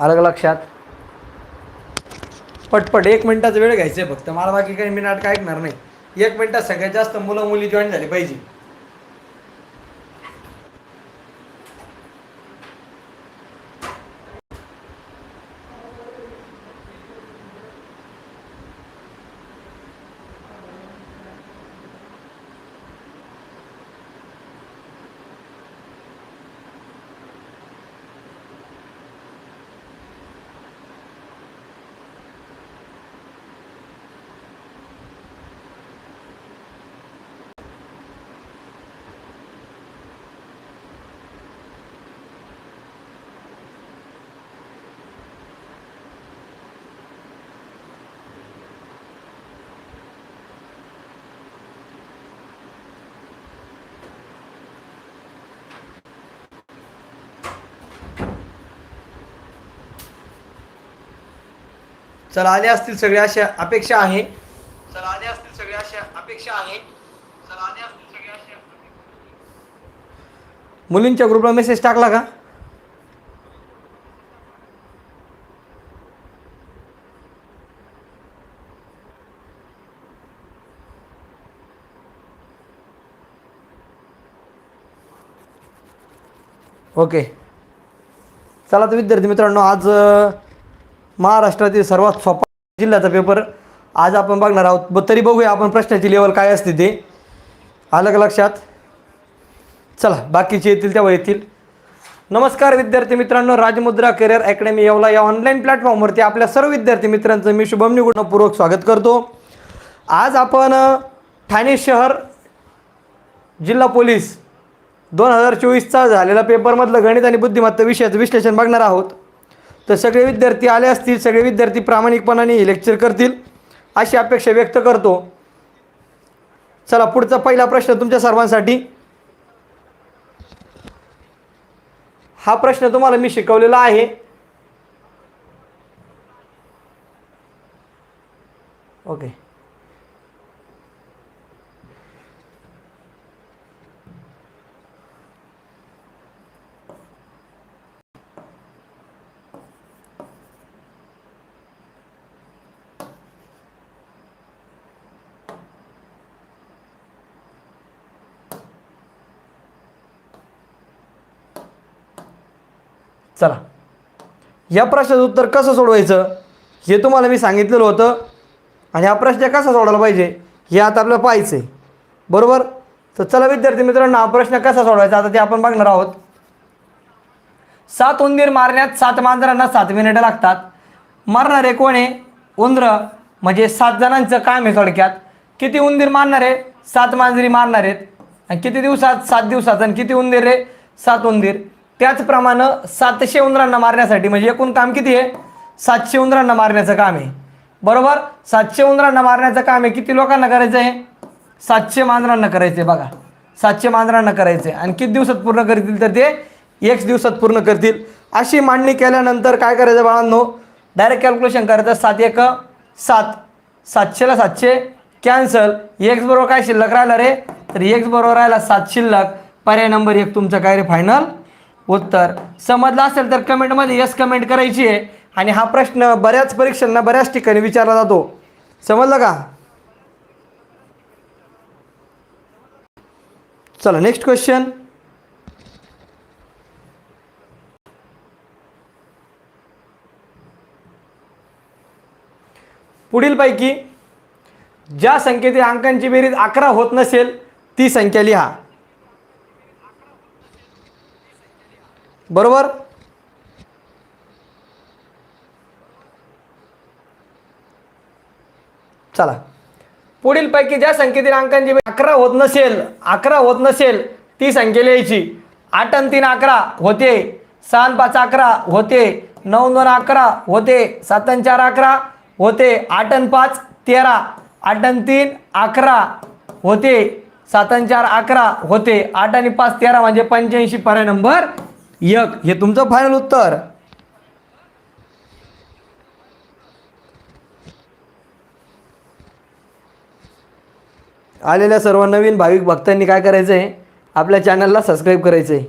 आलं का लक्षात. पटपट एक मिनिटाचा वेळ घ्यायचा आहे फक्त. मला बाकी काही मी काय ऐकणार नाही. एक मिनिटात सगळ्यात जास्त मुलं मुली जॉईन झाली पाहिजे. चला आले असतील सगळे अशा अपेक्षा आहे. चला आले असतील सगळे अशा अपेक्षा आहे. चला आले असतील सगळे अशा मुलींच्या ग्रुपला मेसेज टाकला का? ओके चला तर विद्यार्थी मित्रांनो आज महाराष्ट्रातील सर्वात सोपा जिल्ह्याचा पेपर आज आपण बघणार आहोत ब तरी बघूया आपण प्रश्नाची लेवल काय असते ते. आलं का लक्षात? चला बाकीचे येतील तेव्हा येतील. नमस्कार विद्यार्थी मित्रांनो राजमुद्रा करिअर अकॅडमी येवला या ऑनलाईन प्लॅटफॉर्मवरती आपल्या सर्व विद्यार्थी मित्रांचं मी शुभम निगुणपूर्वक स्वागत करतो. आज आपण ठाणे शहर जिल्हा पोलीस दोन हजार चोवीसचा झालेला पेपरमधलं गणित आणि बुद्धिमत्ता विषयाचं विश्लेषण बघणार आहोत. तर सगळे विद्यार्थी आले असतील सगळे विद्यार्थी प्रामाणिकपणाने हे लेक्चर करतील. अशी अपेक्षा व्यक्त करतो. चला पुढचा पहिला प्रश्न तुमच्या सर्वांसाठी. हा प्रश्न तुम्हाला मी शिकवलेला आहे. ओके. चला. या प्रश्नाचं उत्तर कसं सोडवायचं? हे तुम्हाला मी सांगितलेलं होतं. आणि हा प्रश्न कसा सोडवला पाहिजे? हे आता आपल्याला पाहायचं आहे बरोबर? तर चला विद्यार्थी मित्रांनो हा प्रश्न कसा सोडवायचा? आता ते आपण बघणार आहोत. सात उंदीर मारण्यात सात मांजरांना सात मिनिटं लागतात. मारणारे कोण? आहे उंदर म्हणजे सात जणांचं काम आहे थोडक्यात. किती उंदीर मारणार? आहे सात मांजरी मारणार आहेत आणि किती दिवसात? सात दिवसात. आणि किती उंदीर रे? सात उंदीर. त्याचप्रमाणे सातशे उंदरांना मारण्यासाठी म्हणजे एकूण काम किती आहे? सातशे उंदरांना मारण्याचं काम आहे. बरोबर? सातशे उंदरांना मारण्याचं काम आहे किती लोकांना करायचं आहे? सातशे मांजरांना करायचं आहे बघा. सातशे मांजरांना करायचं आहे आणि किती दिवसात पूर्ण करतील तर ते? एक दिवसात पूर्ण करतील. अशी मांडणी केल्यानंतर काय करायचं बाळांनो? डायरेक्ट कॅल्क्युलेशन करायचं सात एक सात. सातशेला सातशे. कॅन्सल एक्स बरोबर काय शिल्लक राहिला रे? तर एक्स बरोबर राहिला सात शिल्लक. पर्याय नंबर एक तुमचं काय रे? फायनल उत्तर. समजलं असेल तर कमेंटमध्ये यस कमेंट करायची आहे. आणि हा प्रश्न बऱ्याच परीक्षांना बऱ्याच ठिकाणी विचारला जातो. समजलं का? चला नेक्स्ट क्वेश्चन पुढीलपैकी ज्या संख्येतील अंकांची बेरीज अकरा होत नसेल ती संख्या लिहा. बरोबर? चला. पुढीलपैकी ज्या संख्येतील अंकांची अकरा होत नसेल अकरा होत नसेल ती संख्या लिहायची. आठ आणि तीन अकरा होते सहा पाच अकरा होते नऊ दोन अकरा होते सात आणि चार अकरा होते आठ आणि पाच तेरा आठ आणि तीन अकरा होते सात आणि चार अकरा होते आठ आणि पाच तेरा म्हणजे पंच्याऐंशी पर्याय नंबर यक हे तुमचं फायनल उत्तर. आलेल्या सर्व नवीन भाविक भक्तांनी काय करायचं आहे आपल्या चॅनलला सबस्क्राईब करायचं आहे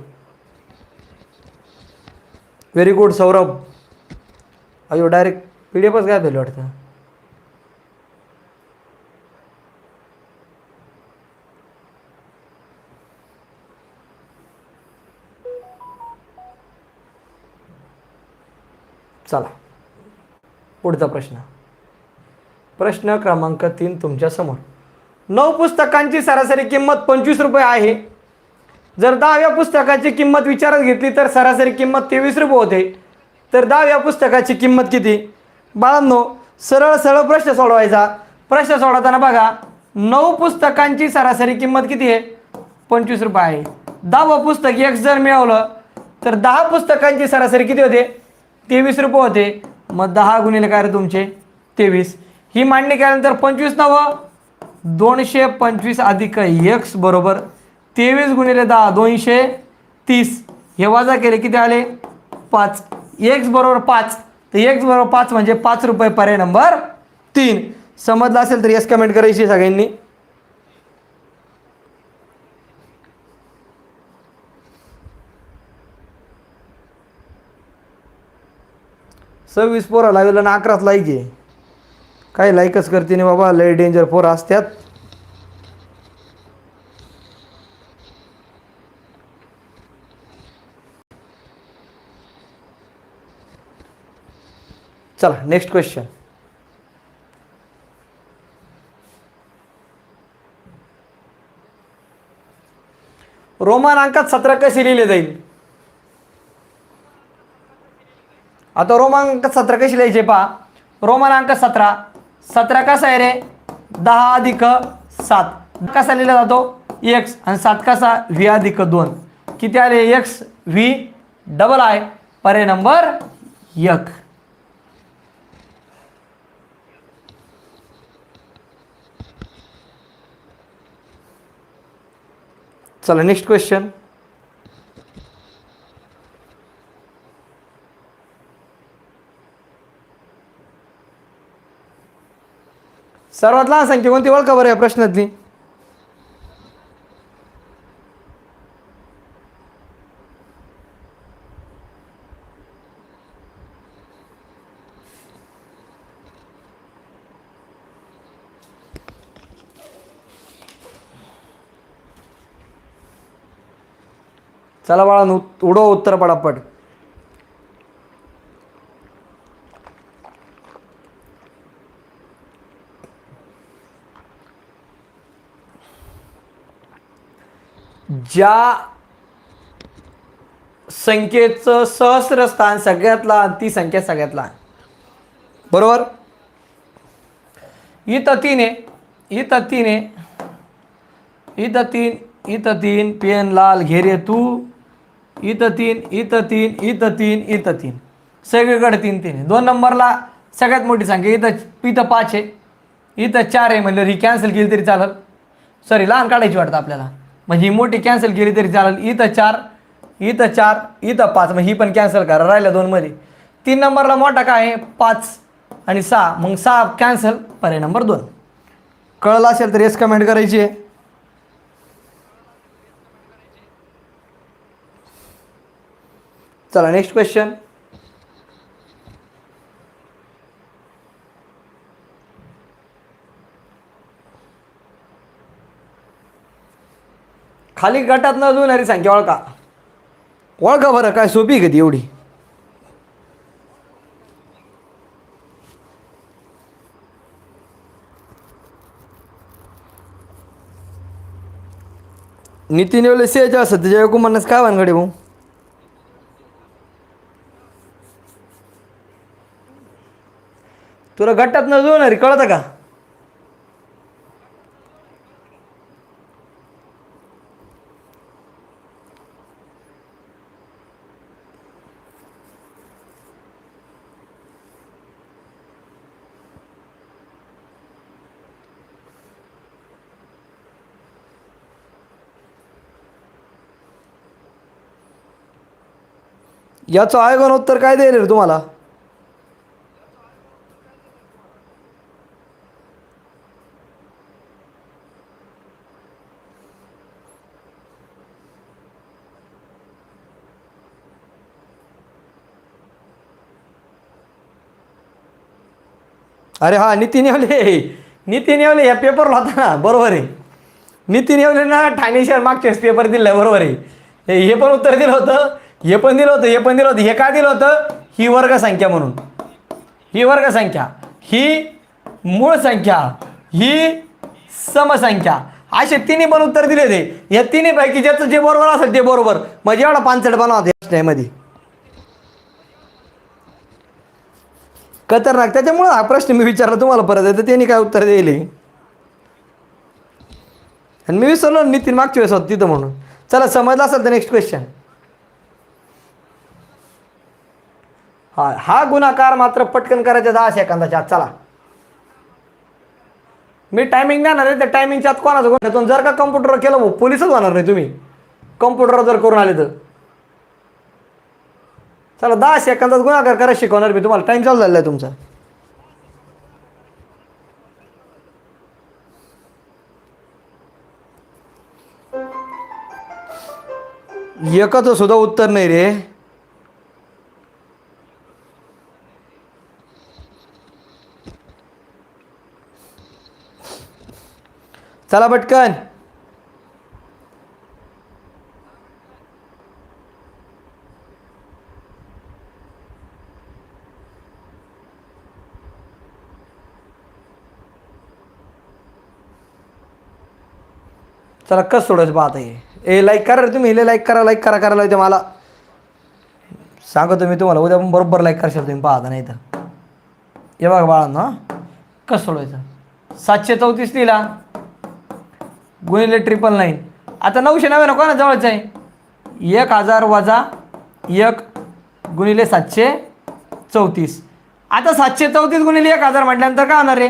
व्हेरी गुड सौरभ. अयो डायरेक्ट पी डी एफच काय झालं वाटतं. चला. पुढचा प्रश्न. प्रश्न क्रमांक तीन तुमच्यासमोर नऊ पुस्तकांची सरासरी किंमत पंचवीस रुपये आहे. जर दहाव्या पुस्तकाची किंमत विचारात घेतली तर सरासरी किंमत तेवीस रुपये होते. तर दहाव्या पुस्तकाची किंमत किती? बाळांनो सरळ सरळ प्रश्न सोडवायचा. प्रश्न सोडवताना बघा. नऊ पुस्तकांची सरासरी किंमत किती आहे? पंचवीस रुपये आहे. दहावं पुस्तक एक जर मिळवलं तर दहा पुस्तकांची सरासरी किती होते? तेवीस रुपये होते. मग दहा गुणिले काय रे तुमचे? तेवीस. ही मांडणी केल्यानंतर पंचवीस नवं? दोनशे पंचवीस अधिक एक्स बरोबर तेवीस गुणिले दहा दोनशे तीस. हे वजा केले किती आले? पाच. एक्स बरोबर पाच. तर एक्स बरोबर पाच म्हणजे पाच रुपये पर्याय नंबर तीन. समजलं असेल तर येस कमेंट करायची सगळ्यांनी. सव्वीस पोरं लागलं ना अकराच लाईक आहे. काय लाईकच करते नाही बाबा लय डेंजर पोरं असत्यात. चला नेक्स्ट क्वेश्चन रोमान अंकात सतरा कसे लिहिले जाईल? आता रोमन अंक सतरा कशी लिहायचे पहा? रोमन अंक सतरा. सतरा कसा आहे रे? दहा अधिक सात. कसा लिहिला जातो? एक्स आणि सात कसा? व्ही अधिक दोन. किती आले? एक्स व्ही डबल आय पर्याय नंबर एक. चला नेक्स्ट क्वेश्चन सर्वात लहान संख्या कोणती? ओळखा बरं या प्रश्नातली. चला बाळा उडो उत्तर पडापट ज्या संख्येचं सहस्र स्थान सगळ्यात लहान ती संख्या सगळ्यात लहान. बरोबर? इथं तीन आहे. इथं तीन आहे. इथं तीन इथं तीन पेन लाल घेरे तू. इथं तीन इथं तीन इथं तीन इथं तीन. सगळीकडे तीन तीन आहे. दोन नंबरला सगळ्यात मोठी संख्या इथं इथं पाच आहे. इथं चार आहे म्हणजे ही कॅन्सल केली तरी चालत सॉरी लहान काढायची वाटतं आपल्याला. मग ही मोठी कॅन्सल केली तरी चालेल. इथं चार इथं चार इथं पाच. मग ही पण कॅन्सल करा. राहिल्या दोनमध्ये तीन नंबरला मोठा काय आहे? पाच आणि सहा. मग सहा कॅन्सल पर्याय नंबर दोन. कळलं असेल तर येस कमेंट करायची आहे. चला नेक्स्ट क्वेश्चन खाली गटात न जुळणारी संख्या ओळखा. ओळखा बरं काय सोपी आहे ती एवढी? नितीन एवढे सेज असत त्याच्या कुमारनंच काय वानगडे भाऊ? तुला गटात न जुळणारी कळतं का? याचं आयोगन उत्तर काय देईल रे तुम्हाला? अरे हा नितीन येवले. नितीन येवले या पेपरला होता ना बरोबर आहे. नितीन येवले ना ठाणे शहर मागच्या पेपर दिला बरोबर आहे. हे पण उत्तर दिलं होतं. हे पण दिलं होतं हे पण दिलं होतं. हे का दिलं होतं? ही वर्गसंख्या म्हणून. ही वर्गसंख्या. ही मूळ संख्या. ही समसंख्या. असे तिन्ही पण उत्तर दिले होते. या तिन्ही पैकी ज्याचं जे बरोबर असेल ते बरोबर. म्हणजे एवढा पानसट बनवा मध्ये खतरनाक. त्याच्यामुळं हा प्रश्न मी विचारला तुम्हाला परत. येतं तर त्यांनी काय उत्तर दिले? आणि मी विसरलो नितीन मागच्या वेळेस होत तिथं म्हणून. चला समजलं असेल तर नेक्स्ट क्वेश्चन हा हा गुणाकार मात्र पटकन करायचा दहा सेकंदाच्या आत चला. मी टायमिंग देणार आहे त्या टायमिंगच्या आत कोणाचं गुण जर का कम्प्युटरवर केलं भाऊ पोलिसच होणार नाही तुम्ही. कम्प्युटरवर जर करून आले तर. चला दहा सेकंदात गुणाकार करायला शिकवणार मी तुम्हाला. टाईम चालू झालेला आहे तुमचा. एकच सुद्धा उत्तर नाही रे. चला पटकन. चला कस सोडायचं पाहता हे? ए लाईक करा रे तुम्ही हिले लाईक करा लाईक करा करायला होते मला. सांगतो मी तुम्हाला उद्या पण बरोबर लाईक करशाल तुम्ही पाहता नाही तर हे बघा बाळांना कसं सोडवायचं सातशे चौतीस लिहिला. गुणिले ट्रिपल नाईन आता नऊशे नव्याण्णव कोणा जवळच आहे? एक हजार वजा एक गुणिले सातशे चौतीस. आता सातशे चौतीस गुणिले एक हजार म्हटल्यानंतर काय होणार आहे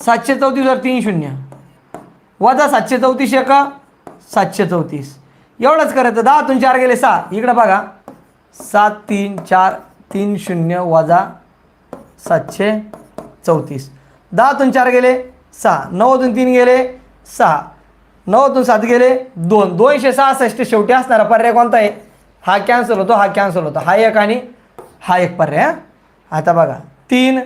सातशे चौतीसवर तीन शून्य. वजा सातशे चौतीस एक सातशे चौतीस. एवढंच करायचं. दहा दहातून चार गेले सहा. इकडं बघा. सात तीन चार तीन शून्य वजा सातशे चौतीस. दहातून चार गेले सहा. नऊतून तीन गेले सहा. नऊतून सात गेले दोन. दोनशे सहासष्ट शेवटी असणारा पर्याय कोणता आहे? हा कॅन्सल होतो हा कॅन्सल होतो. हा एक आणि हा एक पर्याय आता बघा. तीन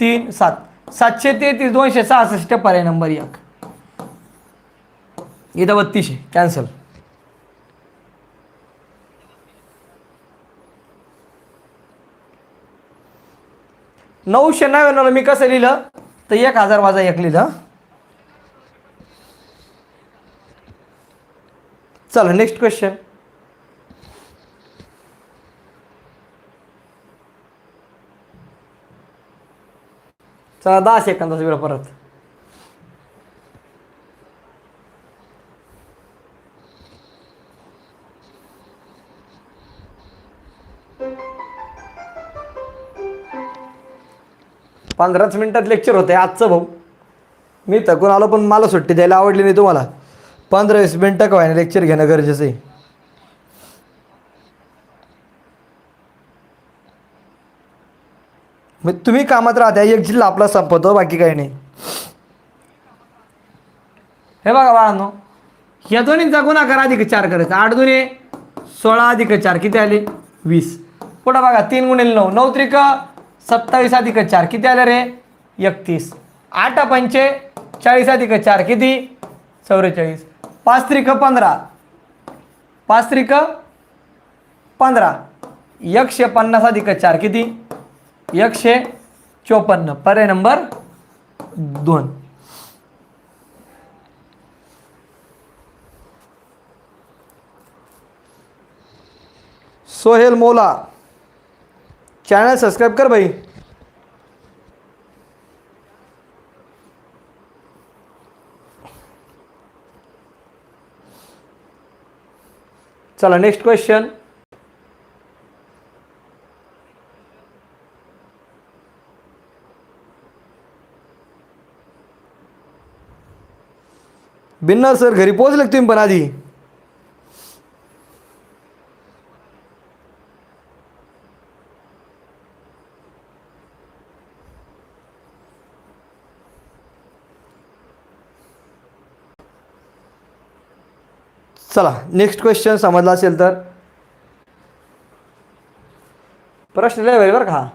तीन सात. सातशे तेहतीस दोनशे सहासष्ट पर्याय नंबर एक. इथं बत्तीसशे कॅन्सल नऊशे नव्याण्णवला मी कसं लिहिलं? तर एक हजार वाजा एक लिहिलं. चला नेक्स्ट क्वेश्चन चला दहा सेकंदाचा वेळ परत. पंधराच मिनिटात लेक्चर होते आजचं भाऊ. मी थकून आलो पण मला सुट्टी द्यायला आवडली नाही तुम्हाला. पंधरा वीस मिनटं का व्हायना लेक्चर घेणं गरजेचं आहे. मग तुम्ही कामात राहता एक जिल्हा आपला संपवतो बाकी काही नाही. हे बघा बाळांनो या दोन्हींचा गुणाकार अधिक चार करायचा. आठ दोन्ही सोळा अधिक चार किती आले? वीस. पुढं बघा तीन गुणिले नऊ. नऊ त्रिक सत्तावीस अधिक चार किती आले रे? एकतीस. आठ पंचे चाळीस अधिक चार किती? चौवेचाळीस पाच त्रिक पंधरा. पाच त्रिक पंधरा. एकशे पन्नास अधिक चार किती? एकशे चोपन्न. पर्याय नंबर दोन. सोहेल मोला. चॅनल सबस्क्राईब कर भाई. चला नेक्स्ट क्वेश्चन बिन्ना सर घरी पोहोचले तुम्ही पण आधी? चला नेक्स्ट क्वेश्चन समजला असेल तर? प्रश्न लय बरोबर का?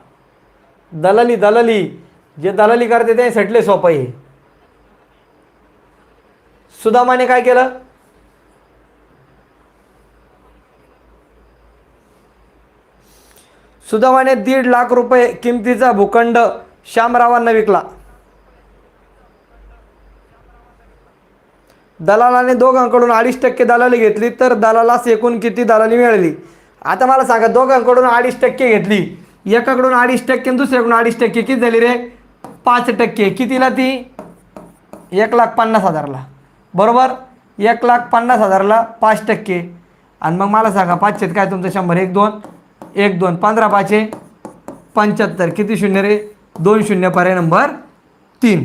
दलाली दलाली. जे दलाली करते ते सटले सोपं आहे. सुदामाने काय केलं? सुदामाने दीड लाख रुपये किमतीचा भूखंड श्यामरावांना विकला. दलालाने दोघांकडून अडीच टक्के दलाली घेतली तर दलालास एकूण किती दलाली मिळाली? आता मला सांगा दोघांकडून अडीच टक्के घेतली. एकाकडून अडीच टक्के आणि दुसऱ्याकडून अडीच टक्के किती झाली रे? पाच टक्के. कितीला ती? एक लाख पन्नास हजारला. बरोबर? एक लाख पन्नास हजारला पाच टक्के. आणि मग मला सांगा पाचशेत काय तुमचं? शंभर. एक दोन. एक दोन. पंधरा पाचशे. पंच्याहत्तर. किती शून्य रे? दोन शून्य पर्याय नंबर तीन.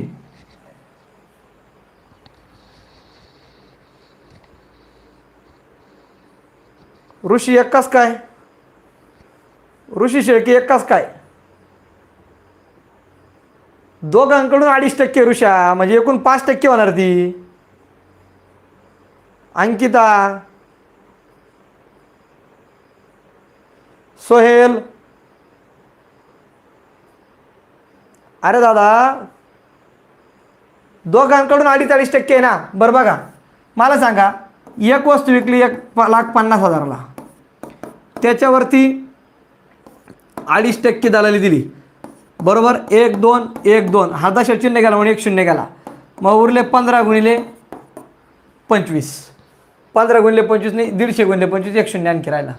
ऋषी एकाच काय? ऋषी शेळके एकाच काय? दोघांकडून अडीच टक्के ऋषा म्हणजे एकूण पाच टक्के होणार ती. अंकिता सोहेल. अरे दादा दोघांकडून अडीच अडीच टक्के आहे ना? बरं बघा. मला सांगा एक वस्तू विकली एक प- लाख पन्नास हजाराला. त्याच्यावरती अडीच टक्के दलाली दिली. बरोबर? एक दोन एक दोन. हा दशा चिन्ह गेला म्हणून एक शून्य गेला. मग उरले पंधरा गुणिले पंचवीस. पंधरा गुणिले पंचवीस नाही दीडशे गुणिले पंचवीस एक शून्य आणखी राहिला.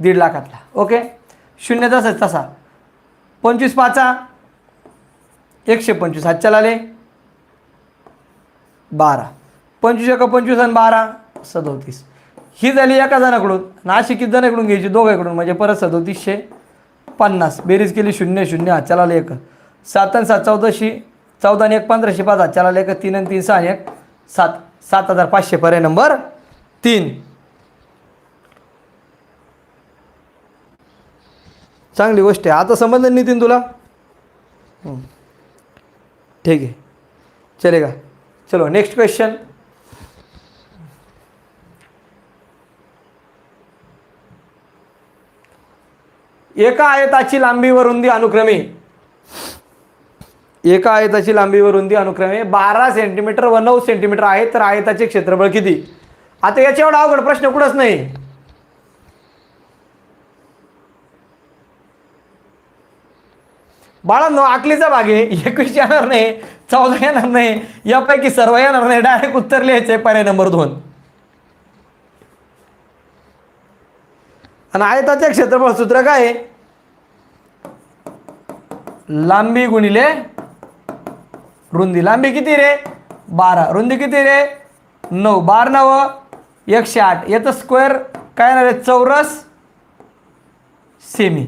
दीड लाखातला. ओके? शून्य तसाच तसा. पंचवीस पाचा. एकशे पंचवीस. हातच्या आले बारा. पंचवीस एका पंचवीस आणि बारा. सदोतीस. ही झाली एका जणाकडून नाशिक किती जणाकडून घ्यायची दोघांकडून. म्हणजे परत सदोतीसशे पन्नास. बेरीज केली शून्य शून्य हातच्या आले एक. सात आणि सात चौदाशी. चौदा आणि एक पंधराशे पाच हातच्या आले एक. तीन आणि तीन सहा आणि एक. सात. सात हजार पाचशे पर्याय नंबर तीन. चांगली गोष्ट आहे. आता समजलं नितीन तुला? ठीक आहे. चलेगा चलो नेक्स्ट क्वेश्चन एका आयताची लांबी व रुंदी अनुक्रमे. एका आयताची लांबी व रुंदी अनुक्रमे बारा सेंटीमीटर व नऊ सेंटीमीटर आहे तर आयताचे क्षेत्रफळ किती? आता याच्या एवढा अवघड प्रश्न कुठंच नाही. बाळांनो आकलीचा भाग आहे. एकवीस येणार नाही चौदा येणार नाही. यापैकी सर्व येणार नाही. डायरेक्ट उत्तर लिहायचंय पर्याय नंबर दोन. आणि आयताचे क्षेत्रफळ सूत्र काय आहे? लांबी गुणिले रुंदी. लांबी किती रे? बारा. रुंदी किती रे? नऊ. बार नव एकशे आठ. याचं स्क्वेअर काय येणार आहे? चौरस सेमी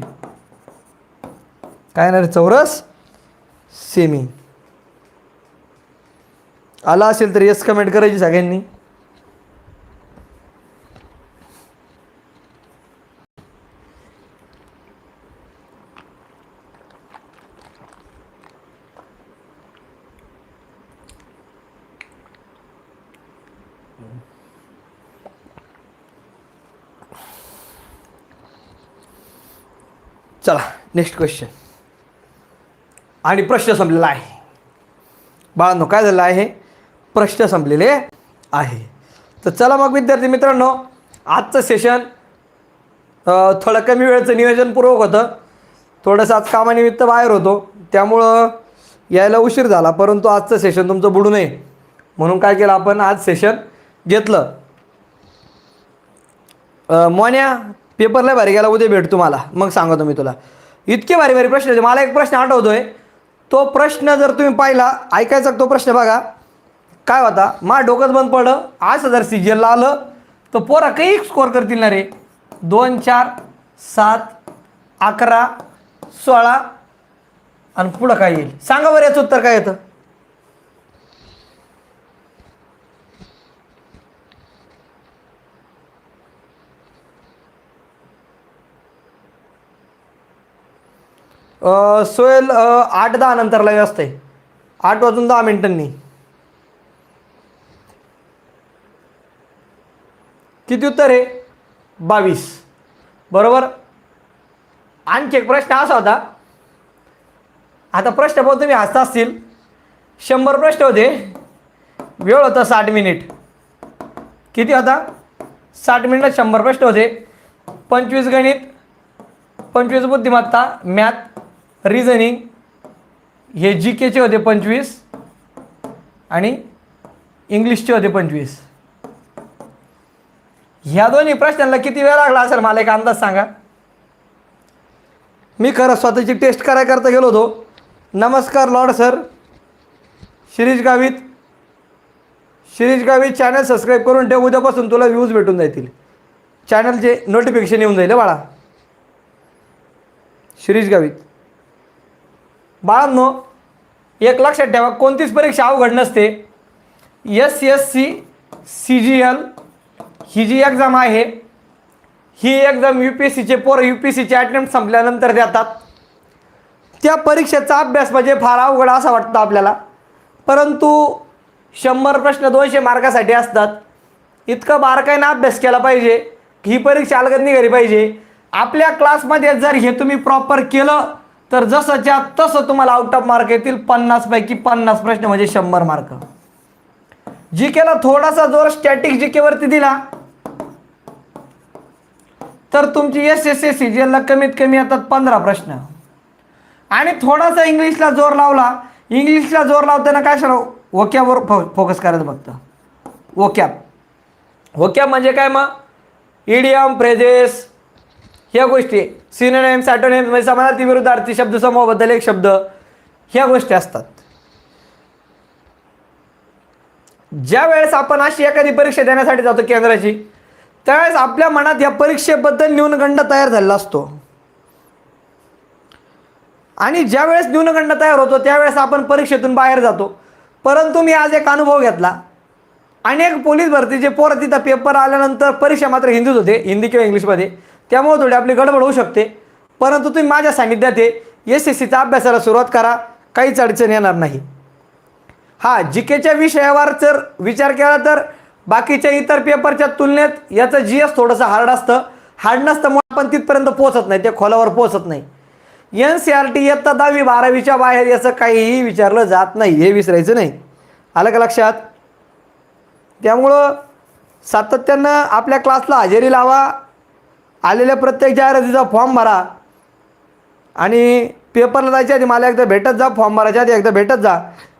काय येणार आहे? चौरस सेमी आला असेल तर येस कमेंट करायची सगळ्यांनी. चला नेक्स्ट क्वेश्चन आणि प्रश्न संपलेला आहे. बाळांनो काय झालं आहे? प्रश्न संपलेले आहे. तर चला मग विद्यार्थी मित्रांनो आजचं सेशन थोडं कमी वेळेचं नियोजनपूर्वक होतं. थोडंसं आज कामानिमित्त बाहेर होतो. त्यामुळं यायला उशीर झाला परंतु आजचं सेशन तुमचं बुडू नये. म्हणून काय केलं आपण आज सेशन घेतलं. मोन्या पेपरला भारी गेला उद्या भेट तुम्हाला. मग सांगतो मी तुला. इतके भारी भारी प्रश्न होते. मला एक प्रश्न आठवतोय. तो प्रश्न जर तुम्ही पाहिला ऐकायचा तो प्रश्न बघा. काय होता? मा डोकंच बंद पडलं. आज जर सी आलं तर पोरा काही स्कोअर करतील ना रे? दोन चार सात अकरा सोळा आणि पुढं काय येईल? सांगा बरं याचं उत्तर काय येतं? सोयल आठ दहा नंतरला व्यस्त आहे आठ वाजून दहा मिनिटांनी. किती उत्तर आहे? बावीस. बरोबर? आणखी एक प्रश्न असा होता. आता प्रश्न पाहून तुम्ही हसता असतील. शंभर प्रश्न होते. वेळ होता साठ मिनिट. किती होता? साठ मिनिटात शंभर प्रश्न होते. पंचवीस गणित पंचवीस बुद्धिमत्ता मॅथ रिझनिंग हे जी केचे होते पंचवीस आणि इंग्लिशचे होते पंचवीस. ह्या दोन्ही प्रश्नांना किती वेळ लागला असेल? मला एक अंदाज सांगा. मी खरं स्वतःची टेस्ट करायकरता गेलो होतो. नमस्कार lord sir. Shirish Gavit. Shirish Gavit channel subscribe करून ठेव. उद्यापासून तुला व्ह्यूज भेटून जातील. चॅनलचे नोटिफिकेशन येऊन जाईल बाळा. शिरीष गावित. बाळांनो एक लक्षात ठेवा कोणतीच परीक्षा अवघड नसते. S S C C G L ही जी एक्झाम आहे ही एक्झाम यू पी एस सीचे पोरं यू पी एस सीचे अटेम्प्ट संपल्यानंतर देतात. त्या परीक्षेचा अभ्यास म्हणजे फार अवघड असा वाटतं आपल्याला. परंतु शंभर प्रश्न दोनशे मार्कासाठी असतात. इतकं बारकाईनं अभ्यास केला पाहिजे ही परीक्षा अलगद निघाली पाहिजे. आपल्या क्लासमध्ये जर हे तुम्ही प्रॉपर केलं तर जसंच्या तसं तुम्हाला आउट ऑफ मार्क येतील पन्नासपैकी पन्नास प्रश्न म्हणजे शंभर मार्क जी केला थोडासा जोर स्टॅटिक जी केवरती दिला. तर तुमची एस एस एस सी जेला कमीत कमी येतात पंधरा प्रश्न. आणि थोडासा इंग्लिशला जोर लावला इंग्लिशला जोर लावताना काय सर ओक्यावर फो फोकस करायचं फक्त. ओक्या ओक्या म्हणजे काय मग? इडियम प्रेजेस ह्या गोष्टी. सिनोनेम सॅटोनेम म्हणजे समानार्थी विरुद्धार्थी शब्द समूहाबद्दल एक शब्द. ह्या गोष्टी असतात. ज्या वेळेस आपण अशी एखादी परीक्षा देण्यासाठी जातो केंद्राची त्यावेळेस आपल्या मनात या परीक्षेबद्दल न्यूनगंड तयार झालेला असतो. आणि ज्या वेळेस न्यूनगंड तयार होतो त्यावेळेस आपण परीक्षेतून बाहेर जातो. परंतु मी आज एक अनुभव घेतला. अनेक पोलीस भरतीचे पोरं तिथं पेपर आल्यानंतर परीक्षा मात्र हिंदीत होते हिंदी किंवा इंग्लिशमध्ये. त्यामुळे थोडी आपली गडबड होऊ शकते. परंतु तुम्ही माझ्या सानिध्यात एस एस सीचा अभ्यासाला सुरुवात करा. काहीच अडचण येणार नाही. हा जी केच्या विषयावर जर विचार केला तर बाकीच्या इतर पेपरच्या तुलनेत याचं जी एस थोडंसं हार्ड असतं. हार्ड नसल्यामुळे आपण तिथपर्यंत पोहोचत नाही. ते खोलावर पोहोचत नाही. एन सी आर टी इयत्ता दहावी बारावीच्या बाहेर याचं काहीही विचारलं जात नाही. हे विसरायचं नाही. आलं का लक्षात? त्यामुळं सातत्यानं आपल्या क्लासला हजेरी लावा. आलेल्या प्रत्येक जाहिरातीचा फॉर्म भरा. आणि पेपरला जायच्या आधी मला एकदा भेटत जा फॉर्म भरायच्या आधी एकदा भेटत जा.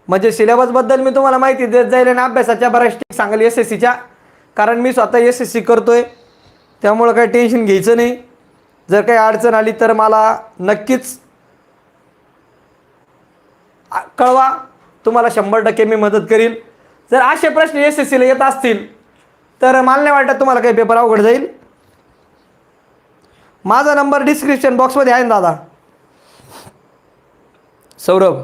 म्हणजे सिलेबसबद्दल मी तुम्हाला माहिती देत जाईल आणि अभ्यासाच्या बऱ्याच सांगेल एस एस सीच्या कारण मी स्वतः एस एस सी करतो आहे त्यामुळं काही टेन्शन घ्यायचं नाही. जर काही अडचण आली तर मला नक्कीच कळवा. तुम्हाला शंभर टक्के मी मदत करील. जर असे प्रश्न एस एस सीला येत असतील तर मला नाही वाटत तुम्हाला काही पेपर अवघड जाईल. माझा नंबर डिस्क्रिप्शन बॉक्समध्ये आहे ना दादा. सौरभ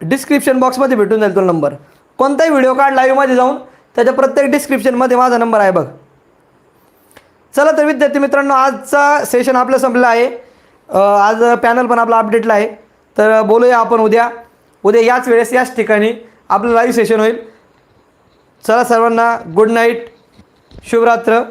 डिस्क्रिप्शन बॉक्समध्ये भेटून जाईल तो नंबर. कोणताही व्हिडिओ कार्ड लाईव्हमध्ये जाऊन त्याच्या प्रत्येक डिस्क्रिप्शनमध्ये माझा नंबर आहे बघ. चला तर विद्यार्थी मित्रांनो आजचा सेशन आपलं संपलं आहे. आज पॅनल पण आपला अपडेटला आहे. तर बोलूया आपण उद्या. उद्या याच वेळेस याच ठिकाणी आपलं लाईव्ह सेशन होईल. चला सर्वांना गुड नाईट शुभरात्र.